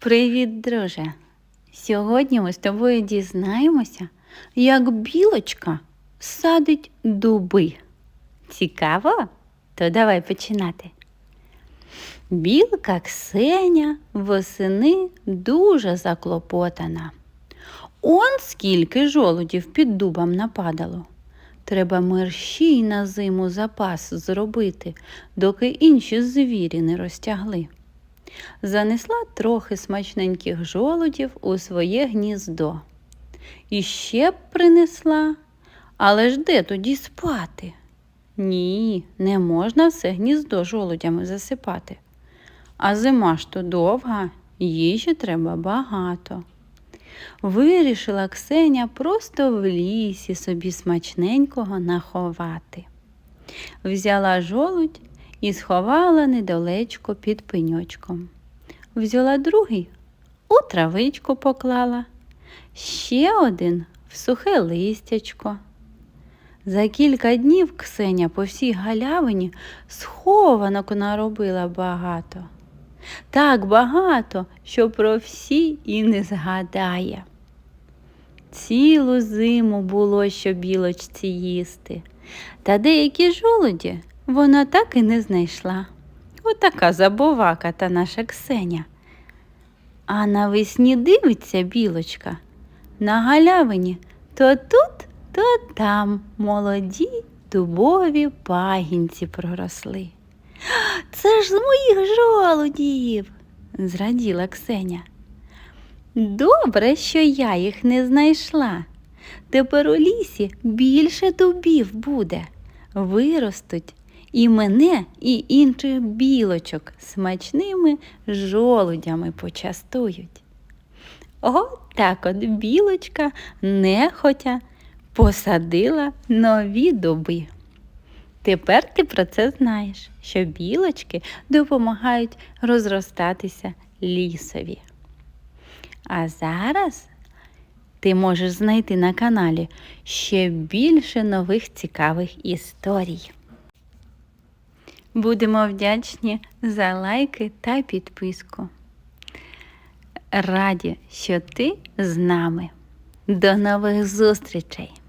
Привіт, друже! Сьогодні ми з тобою дізнаємося, як білочка садить дуби. Цікаво? То давай починати. Білка Ксеня восени дуже заклопотана. Он скільки жолудів під дубом нападало. Треба мерщій на зиму запас зробити, доки інші звірі не розтягли. Занесла трохи смачненьких жолудів у своє гніздо. І ще б принесла, але ж де тоді спати? Ні, не можна все гніздо жолудями засипати. А зима ж то довга, їжі треба багато. Вирішила Ксеня просто в лісі собі смачненького наховати. Взяла жолудь і сховала недалечко під пеньочком. Взяла другий, у травичку поклала, ще один в сухе листячко. За кілька днів Ксеня по всій галявині схованок наробила багато. Так багато, що про всі і не згадає. Цілу зиму було що білочці їсти, та деякі жолуді вона так і не знайшла. Отака забувака та наша Ксеня. А навесні дивиться білочка. На галявині то тут, то там молоді дубові пагінці проросли. Це ж з моїх жолудів, зраділа Ксеня. Добре, що я їх не знайшла. Тепер у лісі більше дубів буде. Виростуть і мене, і інших білочок смачними жолудями почастують. От так от білочка нехотя посадила нові дуби. Тепер ти про це знаєш, що білочки допомагають розростатися лісові. А зараз ти можеш знайти на каналі ще більше нових цікавих історій. Будемо вдячні за лайки та підписку. Раді, що ти з нами. До нових зустрічей!